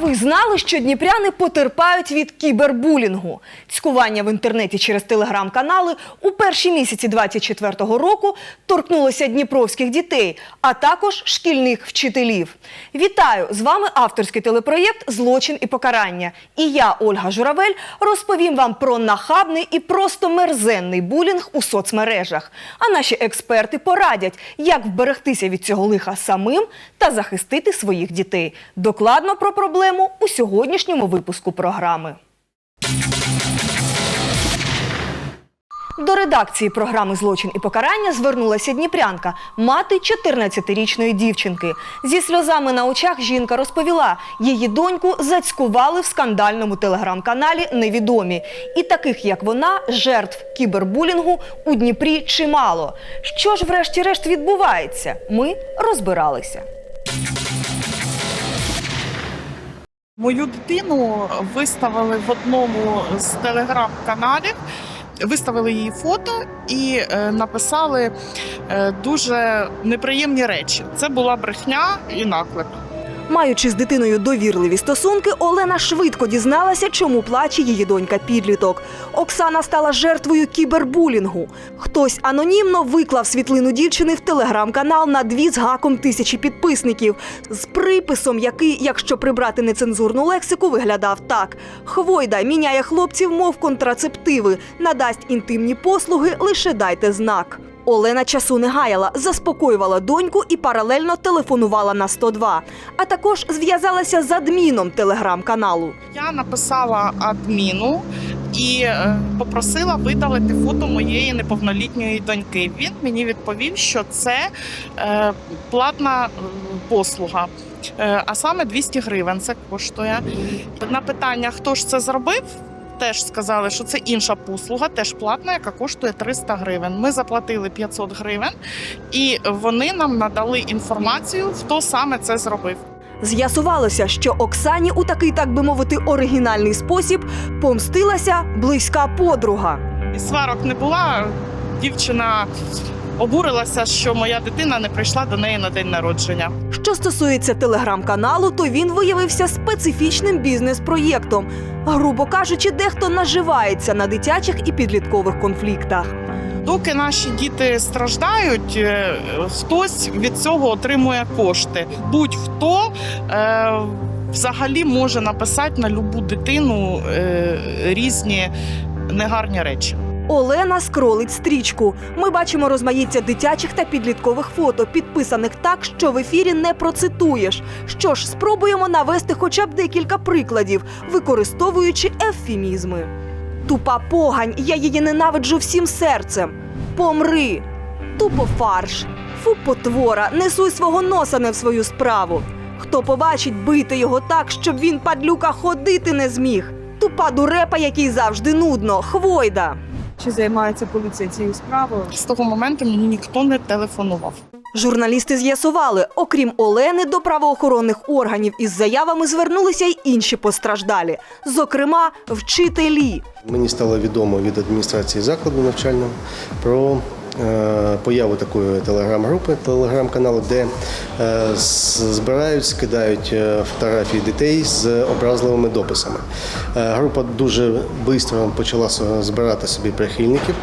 ви знали, що дніпряни потерпають від кібербулінгу? Цькування в інтернеті через телеграм-канали у перші місяці 24-го року торкнулося дніпровських дітей, а також шкільних вчителів. Вітаю! З вами авторський телепроєкт Злочин і покарання. І я, Ольга Журавель, розповім вам про нахабний і просто мерзенний булінг у соцмережах. А наші експерти порадять, як вберегтися від цього лиха самим та захистити своїх дітей. Докладно про проблему у сьогоднішньому випуску програми. До редакції програми Злочин і покарання звернулася дніпрянка, мати 14-річної дівчинки. Зі сльозами на очах жінка розповіла, її доньку зацькували в скандальному телеграм-каналі Невідомі. І таких, як вона, жертв кібербулінгу у Дніпрі чимало. Що ж, врешті-решт, відбувається? Ми розбиралися. Мою дитину виставили в одному з телеграм-каналів, виставили її фото і е, написали е, дуже неприємні речі. Це була брехня і наклеп. Маючи з дитиною довірливі стосунки, Олена швидко дізналася, чому плаче її донька підліток. Оксана стала жертвою кібербулінгу. Хтось анонімно виклав світлину дівчини в телеграм-канал на дві з гаком тисячі підписників з приписом, який, якщо прибрати нецензурну лексику, виглядав так: Хвойда міняє хлопців, мов контрацептиви, надасть інтимні послуги, лише дайте знак. Олена часу не гаяла, заспокоювала доньку і паралельно телефонувала на 102, а також зв'язалася з адміном телеграм-каналу. Я написала адміну і е, попросила видалити фото моєї неповнолітньої доньки. Він мені відповів, що це е, платна е, послуга. А саме 200 гривень це коштує. На питання, хто ж це зробив, теж сказали, що це інша послуга, теж платна, яка коштує 300 гривень. Ми заплатили 500 гривень, і вони нам надали інформацію, хто саме це зробив. З'ясувалося, що Оксані у такий, так би мовити, оригінальний спосіб помстилася близька подруга. Сварок не була. Дівчина обурилася, що моя дитина не прийшла до неї на день народження. Що стосується телеграм-каналу, то він виявився специфічним бізнес-проєктом. Грубо кажучи, дехто наживається на дитячих і підліткових конфліктах. Доки наші діти страждають, е, хтось від цього отримує кошти. Будь-хто е, взагалі може написати на любу дитину е, різні негарні речі. Олена скролить стрічку. Ми бачимо розмаїття дитячих та підліткових фото, підписаних так, що в ефірі не процитуєш. Що ж, спробуємо навести хоча б декілька прикладів, використовуючи ефемізми. Тупа погань, я її ненавиджу всім серцем. Помри. Тупо фарш. Фу, потвора, несуй свого носа не в свою справу. Хто побачить, бити його так, щоб він падлюка ходити не зміг. Тупа дурепа, який завжди нудно, хвойда. Чи займається поліція цією справою? З того моменту мені ніхто не телефонував. Журналісти з'ясували, окрім Олени, до правоохоронних органів із заявами звернулися й інші постраждалі, зокрема, вчителі. Мені стало відомо від адміністрації закладу навчального про появу такої телеграм-групи, телеграм-каналу, де е, збирають, скидають е, фотографії дітей з образливими дописами. Е, група дуже швидко почала збирати собі прихильників,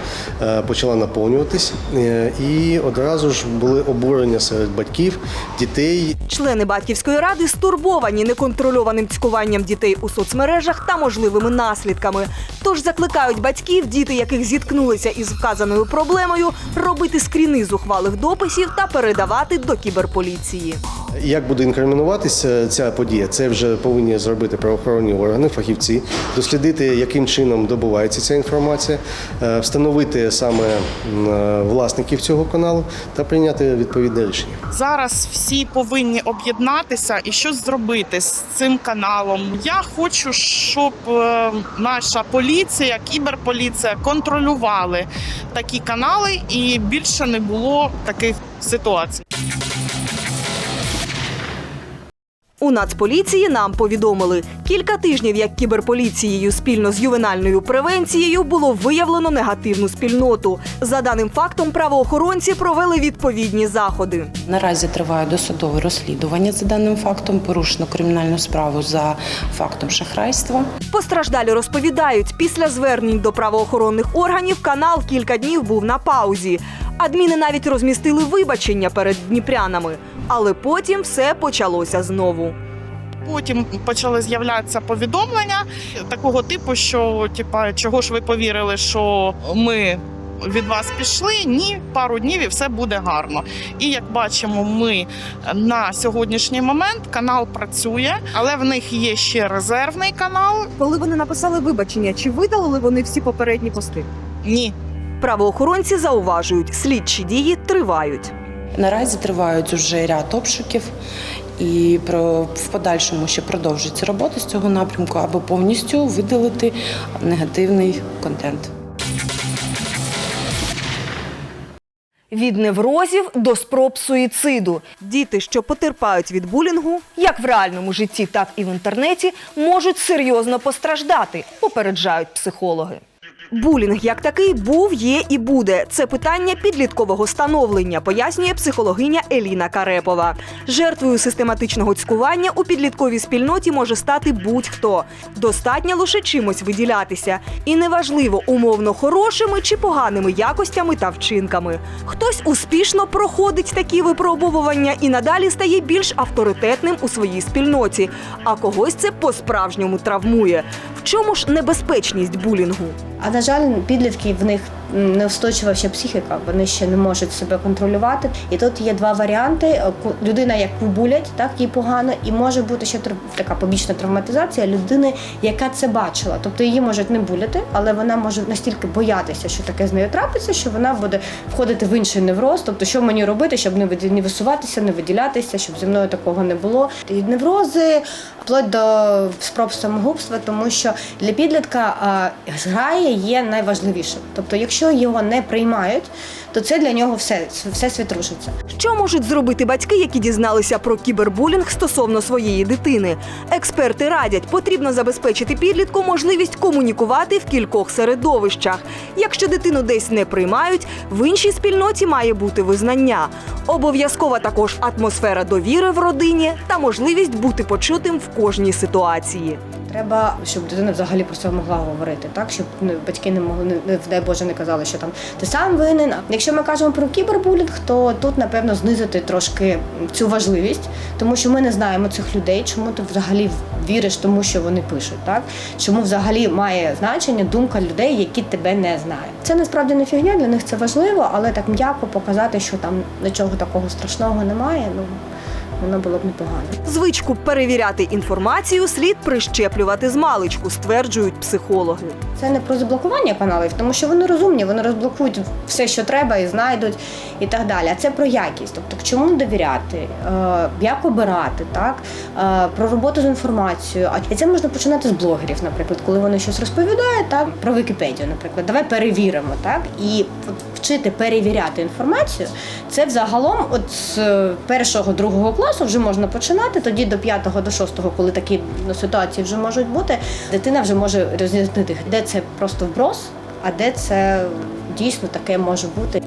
е, почала наповнюватись, е, і одразу ж були обурення серед батьків, дітей, Члени батьківської ради стурбовані неконтрольованим цькуванням дітей у соцмережах та можливими наслідками. Тож закликають батьків, діти яких зіткнулися із вказаною проблемою, робити скріни зухвалих дописів та передавати до кіберполіції. Як буде інкримінуватися ця подія? Це вже повинні зробити правоохоронні органи, фахівці, дослідити, яким чином добувається ця інформація, е, встановити саме е, власників цього каналу та прийняти відповідне рішення. Зараз всі повинні об'єднатися і щось зробити з цим каналом. Я хочу, щоб е, наша поліція, кіберполіція контролювали такі канали і більше не було таких ситуацій. У Нацполіції нам повідомили, кілька тижнів як кіберполіцією спільно з ювенальною превенцією було виявлено негативну спільноту. За даним фактом, правоохоронці провели відповідні заходи. Наразі триває досудове розслідування за даним фактом. Порушено кримінальну справу за фактом шахрайства. Постраждалі розповідають, після звернень до правоохоронних органів канал кілька днів був на паузі. Адміни навіть розмістили вибачення перед дніпрянами, але потім все почалося знову. Потім почали з'являтися повідомлення такого типу, що типа, чого ж ви повірили, що ми від вас пішли? Ні, пару днів і все буде гарно. І як бачимо, ми на сьогоднішній момент канал працює, але в них є ще резервний канал. Коли вони написали вибачення, чи видалили вони всі попередні пости? Ні, Правоохоронці зауважують, слідчі дії тривають. Наразі тривають уже ряд обшуків, і про в подальшому ще продовжується робота з цього напрямку, аби повністю видалити негативний контент. Від неврозів до спроб суїциду. Діти, що потерпають від булінгу, як в реальному житті, так і в інтернеті, можуть серйозно постраждати, попереджають психологи. Булінг як такий був, є і буде. Це питання підліткового становлення, пояснює психологиня Еліна Карепова. Жертвою систематичного цькування у підлітковій спільноті може стати будь-хто. Достатньо лише чимось виділятися. І неважливо, умовно хорошими чи поганими якостями та вчинками. Хтось успішно проходить такі випробовування і надалі стає більш авторитетним у своїй спільноті, а когось це по-справжньому травмує. В чому ж небезпечність булінгу? На жаль, підлітки в них неустойчива ще психіка, вони ще не можуть себе контролювати. І тут є два варіанти: Ку- людина, яку булять, так їй погано, і може бути ще така побічна травматизація людини, яка це бачила. Тобто її можуть не буляти, але вона може настільки боятися, що таке з нею трапиться, що вона буде входити в інший невроз. Тобто, що мені робити, щоб не висуватися, не виділятися, щоб зі мною такого не було. І неврози вплоть до спроб самогубства, тому що для підлітка а, зграя є найважливішим. Тобто, якщо його не приймають, то це для нього все, все світ рушиться. Що можуть зробити батьки, які дізналися про кібербулінг стосовно своєї дитини? Експерти радять, потрібно забезпечити підлітку можливість комунікувати в кількох середовищах. Якщо дитину десь не приймають, в іншій спільноті має бути визнання. Обов'язкова також атмосфера довіри в родині та можливість бути почутим в кожній ситуації. Треба, щоб дитина взагалі про це могла говорити, так щоб ну, батьки не могли, не, дай Боже, не казали, що там ти сам винен. Якщо ми кажемо про кібербулінг, то тут напевно знизити трошки цю важливість, тому що ми не знаємо цих людей, чому ти взагалі віриш тому, що вони пишуть, так чому взагалі має значення думка людей, які тебе не знають. Це насправді не фігня, для них це важливо, але так м'яко показати, що там нічого такого страшного немає. Ну воно було б непогано. Звичку перевіряти інформацію слід прищеплювати з маличку, стверджують психологи. Це не про заблокування каналів, тому що вони розумні, вони розблокують все, що треба, і знайдуть, і так далі. А це про якість, тобто чому довіряти, е, як обирати, так е, про роботу з інформацією. А і це можна починати з блогерів, наприклад, коли вони щось розповідають, так про Вікіпедію, наприклад, давай перевіримо, так і вчити перевіряти інформацію. Це взагалом, от з першого другого класу вже можна починати. Тоді до п'ятого, до шостого, коли такі ну, ситуації вже можуть бути, дитина вже може розрізнити, де це просто вброс, а де це дійсно таке може бути.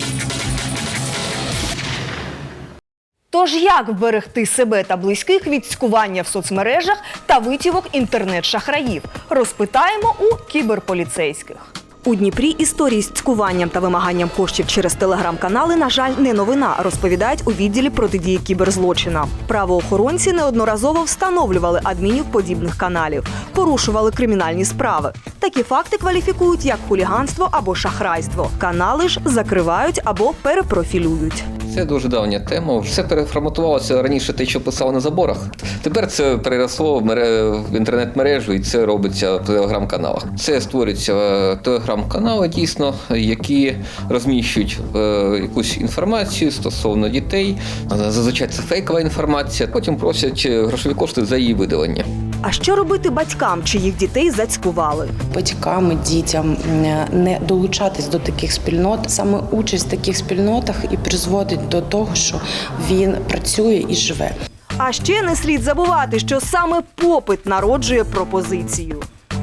Тож як вберегти себе та близьких від цькування в соцмережах та витівок інтернет-шахраїв? Розпитаємо у кіберполіцейських. У Дніпрі історії з цькуванням та вимаганням коштів через телеграм-канали, на жаль, не новина, розповідають у відділі протидії кіберзлочина. Правоохоронці неодноразово встановлювали адмінів подібних каналів, порушували кримінальні справи. Такі факти кваліфікують як хуліганство або шахрайство. Канали ж закривають або перепрофілюють. Це дуже давня тема. Все переформатувалося раніше те, що писали на заборах. Тепер це переросло в, мере... в інтернет-мережу, і це робиться в телеграм-каналах. Це створюються е, телеграм-канали, дійсно, які розміщують е, якусь інформацію стосовно дітей. Зазвичай це фейкова інформація. Потім просять е, грошові кошти за її видалення. А що робити батькам, чиїх дітей зацькували? Батькам, і дітям не долучатись до таких спільнот. Саме участь в таких спільнотах і призводить до того, що він працює і живе. А ще не слід забувати, що саме попит народжує пропозицію.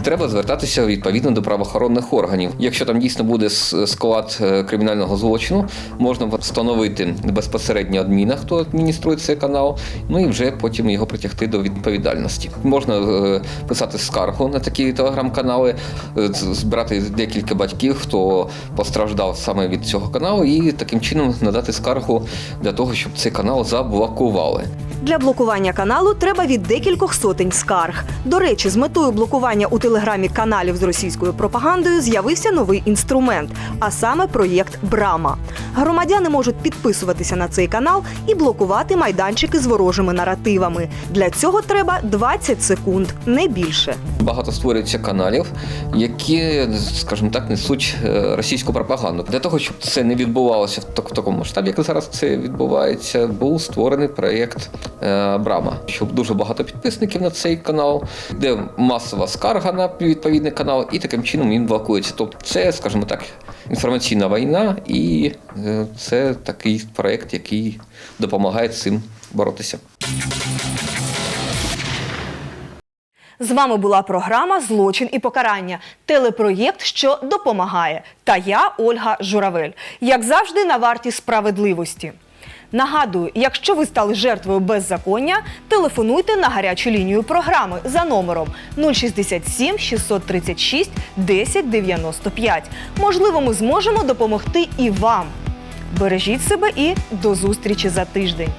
Треба звертатися відповідно до правоохоронних органів. Якщо там дійсно буде склад е, кримінального злочину, можна встановити безпосередньо адміна, хто адмініструє цей канал, ну і вже потім його притягти до відповідальності. Можна е, писати скаргу на такі телеграм-канали, е, збирати декілька батьків, хто постраждав саме від цього каналу, і таким чином надати скаргу для того, щоб цей канал заблокували. Для блокування каналу треба від декількох сотень скарг. До речі, з метою блокування у телеграмі каналів з російською пропагандою з'явився новий інструмент, а саме проєкт Брама. Громадяни можуть підписуватися на цей канал і блокувати майданчики з ворожими наративами. Для цього треба 20 секунд, не більше. Багато створюється каналів, які, скажімо так, несуть е, російську пропаганду. Для того, щоб це не відбувалося в так- в такому масштабі, як зараз це відбувається, був створений проєкт е, Брама, щоб дуже багато підписників на цей канал, де масова скарга на відповідний канал, і таким чином він блокується. Тобто, це, скажімо так, інформаційна війна, і це такий проєкт, який допомагає цим боротися. З вами була програма Злочин і покарання. Телепроєкт, що допомагає. Та я, Ольга Журавель. Як завжди, на варті справедливості. Нагадую, якщо ви стали жертвою беззаконня, телефонуйте на гарячу лінію програми за номером 067 636 1095. Можливо, ми зможемо допомогти і вам. Бережіть себе і до зустрічі за тиждень.